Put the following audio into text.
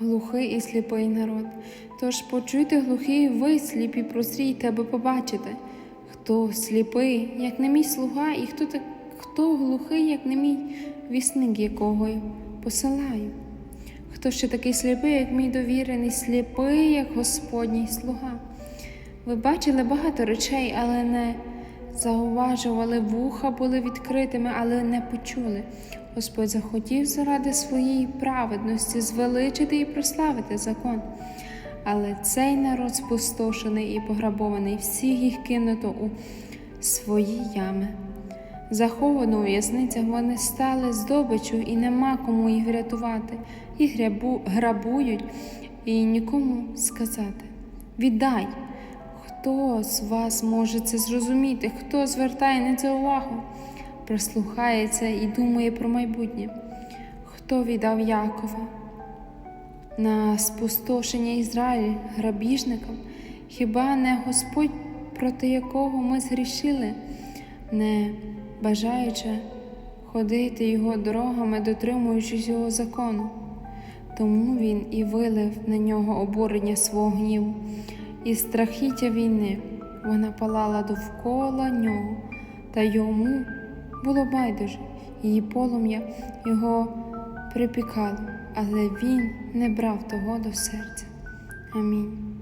глухий і сліпий народ. Тож почуйте глухий ви, сліпі, прозрійте, аби побачити, хто сліпий, як не мій слуга, і хто так, хто глухий, як не мій вісник, якого я посилаю. Хто ще такий сліпий, як мій довірений, сліпий, як Господній слуга. Ви бачили багато речей, але не зауважували, вуха були відкритими, але не почули. Господь захотів заради своєї праведності звеличити і прославити закон. Але цей народ спустошений і пограбований, всіх їх кинуто у свої ями. Заховано у в'язницях вони стали здобичу, і нема кому їх врятувати, і грабують, і нікому сказати. Віддай! Хто з вас може це зрозуміти? Хто звертає на це увагу, прислухається і думає про майбутнє? Хто віддав Якова на спустошення Ізраїль грабіжникам? Хіба не Господь, проти якого ми згрішили, не бажаючи ходити його дорогами, дотримуючись його закону? Тому він і вилив на нього обурення свого гніву і страхіття війни. Вона палала довкола нього, та йому було байдуже, її полум'я його припікало, але він не брав того до серця. Амінь.